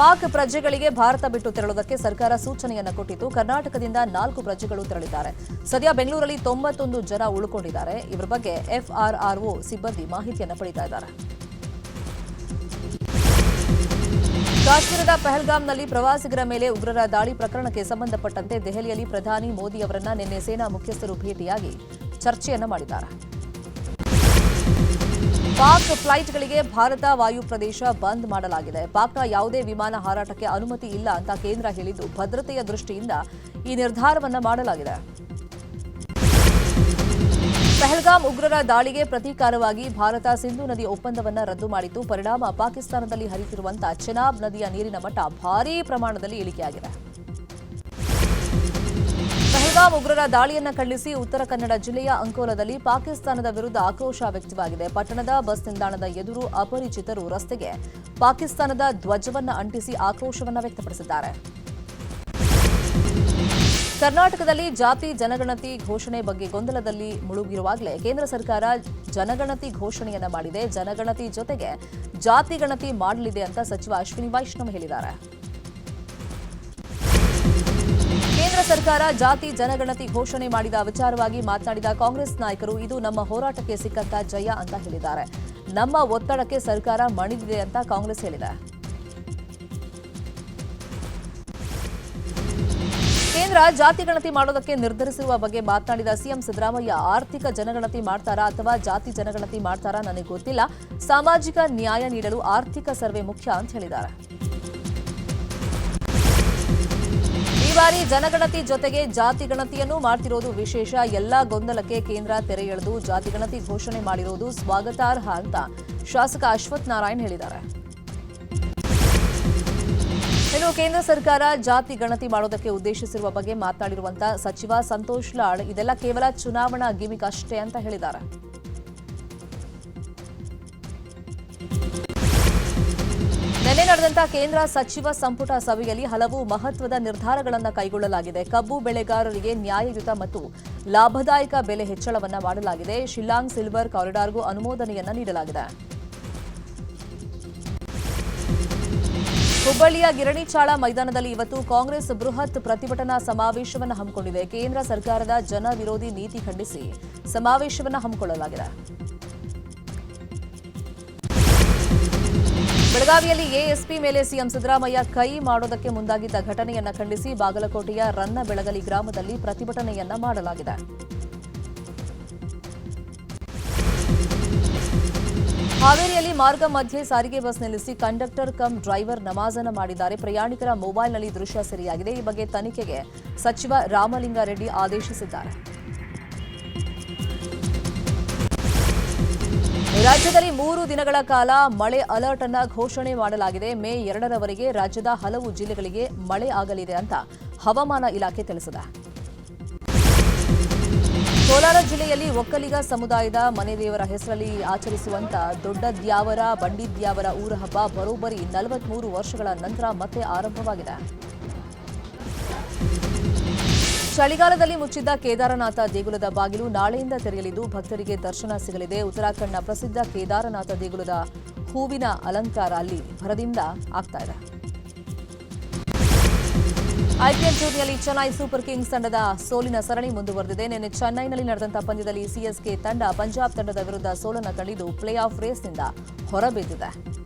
ಪಾಕ್ ಪ್ರಜೆಗಳಿಗೆ ಭಾರತ ಬಿಟ್ಟು ತೆರಳುವುದಕ್ಕೆ ಸರ್ಕಾರ ಸೂಚನೆಯನ್ನು ಕೊಟ್ಟಿದ್ದು, ಕರ್ನಾಟಕದಿಂದ ನಾಲ್ಕು ಪ್ರಜೆಗಳು ತೆರಳಿದ್ದಾರೆ. ಸದ್ಯ ಬೆಂಗಳೂರಲ್ಲಿ ತೊಂಬತ್ತೊಂದು ಜನ ಉಳ್ಕೊಂಡಿದ್ದಾರೆ. ಇವರ ಬಗ್ಗೆ ಎಫ್ಆರ್ಆರ್ಒ ಸಿಬ್ಬಂದಿ ಮಾಹಿತಿಯನ್ನು ಪಡೆಯುತ್ತಾ ಇದ್ದಾರೆ. ಕಾಶ್ಮೀರದ ಪಹಲ್ಗಾಮ್ನಲ್ಲಿ ಪ್ರವಾಸಿಗರ ಮೇಲೆ ಉಗ್ರರ ದಾಳಿ ಪ್ರಕರಣಕ್ಕೆ ಸಂಬಂಧಪಟ್ಟಂತೆ ದೆಹಲಿಯಲ್ಲಿ ಪ್ರಧಾನಿ ಮೋದಿ ಅವರನ್ನ ನಿನ್ನೆ ಸೇನಾ ಮುಖ್ಯಸ್ಥರು ಭೇಟಿಯಾಗಿ ಚರ್ಚೆಯನ್ನು ಮಾಡಿದ್ದಾರೆ. ಪಾಕ್ ಫ್ಲೈಟ್ಗಳಿಗೆ ಭಾರತ ವಾಯು ಪ್ರದೇಶ ಬಂದ್ ಮಾಡಲಾಗಿದೆ. ಪಾಕ್ನ ಯಾವುದೇ ವಿಮಾನ ಹಾರಾಟಕ್ಕೆ ಅನುಮತಿ ಇಲ್ಲ ಅಂತ ಕೇಂದ್ರ ಹೇಳಿದ್ದು, ಭದ್ರತೆಯ ದೃಷ್ಟಿಯಿಂದ ಈ ನಿರ್ಧಾರವನ್ನು ಮಾಡಲಾಗಿದೆ. ಪಹಲ್ಗಾಮ್ ಉಗ್ರರ ದಾಳಿಗೆ ಪ್ರತೀಕಾರವಾಗಿ ಭಾರತ ಸಿಂಧು ನದಿ ಒಪ್ಪಂದವನ್ನು ರದ್ದು ಮಾಡಿತು ಪರಿಣಾಮ ಪಾಕಿಸ್ತಾನದಲ್ಲಿ ಹರಿತಿರುವಂತಹ ಚೆನಾಬ್ ನದಿಯ ನೀರಿನ ಮಟ್ಟ ಭಾರೀ ಪ್ರಮಾಣದಲ್ಲಿ ಇಳಿಕೆಯಾಗಿದೆ. ಪಹಲ್ಗಾಮ್ ಉಗ್ರರ ದಾಳಿಯನ್ನು ಖಂಡಿಸಿ ಉತ್ತರ ಕನ್ನಡ ಜಿಲ್ಲೆಯ ಅಂಕೋಲದಲ್ಲಿ ಪಾಕಿಸ್ತಾನದ ವಿರುದ್ಧ ಆಕ್ರೋಶ ವ್ಯಕ್ತವಾಗಿದೆ. ಪಟ್ಟಣದ ಬಸ್ ನಿಲ್ದಾಣದ ಎದುರು ಅಪರಿಚಿತರು ರಸ್ತೆಗೆ ಪಾಕಿಸ್ತಾನದ ಧ್ವಜವನ್ನು ಅಂಟಿಸಿ ಆಕ್ರೋಶವನ್ನು ವ್ಯಕ್ತಪಡಿಸಿದ್ದಾರೆ. ಕರ್ನಾಟಕದಲ್ಲಿ ಜಾತಿ ಜನಗಣತಿ ಘೋಷಣೆ ಬಗ್ಗೆ ಗೊಂದಲದಲ್ಲಿ ಮುಳುಗಿರುವಾಗಲೇ ಕೇಂದ್ರ ಸರ್ಕಾರ ಜನಗಣತಿ ಘೋಷಣೆಯನ್ನ ಮಾಡಿದೆ. ಜನಗಣತಿ ಜೊತೆಗೆ ಜಾತಿ ಗಣತಿ ಮಾಡಲಿದೆ ಅಂತ ಸಚಿವ ಅಶ್ವಿನಿ ವೈಷ್ಣವ್ ಹೇಳಿದ್ದಾರೆ. ಸರ್ಕಾರ ಜಾತಿ ಜನಗಣತಿ ಘೋಷಣೆ ಮಾಡಿದ ವಿಚಾರವಾಗಿ ಮಾತನಾಡಿದ ಕಾಂಗ್ರೆಸ್ ನಾಯಕರು, ಇದು ನಮ್ಮ ಹೋರಾಟಕ್ಕೆ ಸಿಕ್ಕಂತ ಜಯ ಅಂತ ಹೇಳಿದ್ದಾರೆ. ನಮ್ಮ ಒತ್ತಡಕ್ಕೆ ಸರ್ಕಾರ ಮಣಿದಿದೆ ಅಂತ ಕಾಂಗ್ರೆಸ್ ಹೇಳಿದೆ. ಕೇಂದ್ರ ಜಾತಿ ಗಣತಿ ಮಾಡೋದಕ್ಕೆ ನಿರ್ಧರಿಸಿರುವ ಬಗ್ಗೆ ಮಾತನಾಡಿದ ಸಿಎಂ ಸಿದ್ದರಾಮಯ್ಯ, ಆರ್ಥಿಕ ಜನಗಣತಿ ಮಾಡ್ತಾರಾ ಅಥವಾ ಜಾತಿ ಜನಗಣತಿ ಮಾಡ್ತಾರಾ ನನಗೆ ಗೊತ್ತಿಲ್ಲ. ಸಾಮಾಜಿಕ ನ್ಯಾಯ ನೀಡಲು ಆರ್ಥಿಕ ಸರ್ವೆ ಮುಖ್ಯ ಅಂತ ಹೇಳಿದ್ದಾರೆ. ಬಾರಿ ಜನಗಣತಿ ಜೊತೆಗೆ ಜಾತಿ ಗಣತಿಯನ್ನು ಮಾಡ್ತಿರೋದು ವಿಶೇಷ. ಎಲ್ಲಾ ಗೊಂದಲಕ್ಕೆ ಕೇಂದ್ರ ತೆರೆ ಎಳೆದು ಜಾತಿ ಘೋಷಣೆ ಮಾಡಿರೋದು ಸ್ವಾಗತಾರ್ಹ ಅಂತ ಶಾಸಕ ಅಶ್ವಥ್ ನಾರಾಯಣ್ ಹೇಳಿದ್ದಾರೆ. ಇನ್ನು ಕೇಂದ್ರ ಸರ್ಕಾರ ಜಾತಿ ಗಣತಿ ಮಾಡೋದಕ್ಕೆ ಉದ್ದೇಶಿಸಿರುವ ಬಗ್ಗೆ ಮಾತನಾಡಿರುವಂತಹ ಸಚಿವ ಸಂತೋಷ್ ಲಾಡ್. ಇದೆಲ್ಲ ಕೇವಲ ಚುನಾವಣಾ ಗಿಮಿಕ್ ಅಷ್ಟೇ ಅಂತ ಹೇಳಿದ್ದಾರೆ. ನಡೆದಂತಹ ಕೇಂದ್ರ ಸಚಿವ ಸಂಪುಟ ಸಭೆಯಲ್ಲಿ ಹಲವು ಮಹತ್ವದ ನಿರ್ಧಾರಗಳನ್ನು ಕೈಗೊಳ್ಳಲಾಗಿದೆ. ಕಬ್ಬು ಬೆಳೆಗಾರರಿಗೆ ನ್ಯಾಯಯುತ ಮತ್ತು ಲಾಭದಾಯಕ ಬೆಲೆ ಹೆಚ್ಚಳವನ್ನು ಮಾಡಲಾಗಿದೆ. ಶಿಲ್ಲಾಂಗ್ ಸಿಲ್ವರ್ ಕಾರಿಡಾರ್ಗೂ ಅನುಮೋದನೆಯನ್ನು ನೀಡಲಾಗಿದೆ. ಹುಬ್ಬಳ್ಳಿಯ ಗಿರಣಿಚಾಳ ಮೈದಾನದಲ್ಲಿ ಇವತ್ತು ಕಾಂಗ್ರೆಸ್ ಬೃಹತ್ ಪ್ರತಿಭಟನಾ ಸಮಾವೇಶವನ್ನು ಹಮ್ಮಿಕೊಂಡಿದೆ. ಕೇಂದ್ರ ಸರ್ಕಾರದ ಜನ ವಿರೋಧಿ ನೀತಿ ಖಂಡಿಸಿ ಸಮಾವೇಶವನ್ನು ಹಮ್ಮಿಕೊಳ್ಳಲಾಗಿದೆ. ಬೆಳಗಾವಿಯಲ್ಲಿ ಎಎಸ್ಪಿ ಮೇಲೆ ಸಿಎಂ ಸಿದ್ದರಾಮಯ್ಯ ಕೈ ಮಾಡೋದಕ್ಕೆ ಮುಂದಾಗಿದ್ದ ಘಟನೆಯನ್ನ ಖಂಡಿಸಿ ಬಾಗಲಕೋಟೆಯ ರನ್ನ ಬೆಳಗಲಿ ಗ್ರಾಮದಲ್ಲಿ ಪ್ರತಿಭಟನೆಯನ್ನ ಮಾಡಲಾಗಿದೆ. ಹಾವೇರಿಯಲ್ಲಿ ಮಾರ್ಗ ಮಧ್ಯೆ ಸಾರಿಗೆ ಬಸ್ ನಿಲ್ಲಿಸಿ ಕಂಡಕ್ಟರ್ ಕಮ್ ಡ್ರೈವರ್ ನಮಾಜನ ಮಾಡಿದ್ದಾರೆ. ಪ್ರಯಾಣಿಕರ ಮೊಬೈಲ್ನಲ್ಲಿ ದೃಶ್ಯ ಸೆರೆಯಾಗಿದೆ. ಈ ಬಗ್ಗೆ ತನಿಖೆಗೆ ಸಚಿವ ರಾಮಲಿಂಗಾರೆಡ್ಡಿ ಆದೇಶಿಸಿದ್ದಾರೆ. ರಾಜ್ಯದಲ್ಲಿ ಮೂರು ದಿನಗಳ ಕಾಲ ಮಳೆ ಅಲರ್ಟ್ ಅನ್ನ ಘೋಷಣೆ ಮಾಡಲಾಗಿದೆ. ಮೇ ಎರಡರವರೆಗೆ ರಾಜ್ಯದ ಹಲವು ಜಿಲ್ಲೆಗಳಿಗೆ ಮಳೆ ಆಗಲಿದೆ ಅಂತ ಹವಾಮಾನ ಇಲಾಖೆ ತಿಳಿಸಿದೆ. ಕೋಲಾರ ಜಿಲ್ಲೆಯಲ್ಲಿ ಒಕ್ಕಲಿಗ ಸಮುದಾಯದ ಮನೆ ದೇವರ ಹೆಸರಲ್ಲಿ ಆಚರಿಸುವಂತ ದೊಡ್ಡ ದ್ಯಾವರ, ಬಂಡಿ ದ್ಯಾವರ ಊರ ಹಬ್ಬ ಬರೋಬ್ಬರಿ ನಲವತ್ಮೂರು ವರ್ಷಗಳ ನಂತರ ಮತ್ತೆ ಆರಂಭವಾಗಿದೆ. ಚಳಿಗಾಲದಲ್ಲಿ ಮುಚ್ಚಿದ್ದ ಕೇದಾರನಾಥ ದೇಗುಲದ ಬಾಗಿಲು ನಾಳೆಯಿಂದ ತೆರೆಯಲಿದ್ದು ಭಕ್ತರಿಗೆ ದರ್ಶನ ಸಿಗಲಿದೆ. ಉತ್ತರಾಖಂಡ್ನ ಪ್ರಸಿದ್ಧ ಕೇದಾರನಾಥ ದೇಗುಲದ ಹೂವಿನ ಅಲಂಕಾರ ಅಲ್ಲಿ ಭರದಿಂದ ಆಗ್ತಾ ಇದೆ. ಐಪಿಎಲ್ ಟೂರ್ನಿಯಲ್ಲಿ ಚೆನ್ನೈ ಸೂಪರ್ ಕಿಂಗ್ಸ್ ತಂಡದ ಸೋಲಿನ ಸರಣಿ ಮುಂದುವರೆದಿದೆ. ನಿನ್ನೆ ಚೆನ್ನೈನಲ್ಲಿ ನಡೆದಂತಹ ಪಂದ್ಯದಲ್ಲಿ ಸಿಎಸ್ಕೆ ತಂಡ ಪಂಜಾಬ್ ತಂಡದ ವಿರುದ್ಧ ಸೋಲನ್ನು ಕಂಡಿದ್ದು ಪ್ಲೇ ಆಫ್ ರೇಸ್ನಿಂದ ಹೊರಬಿದ್ದಿದೆ.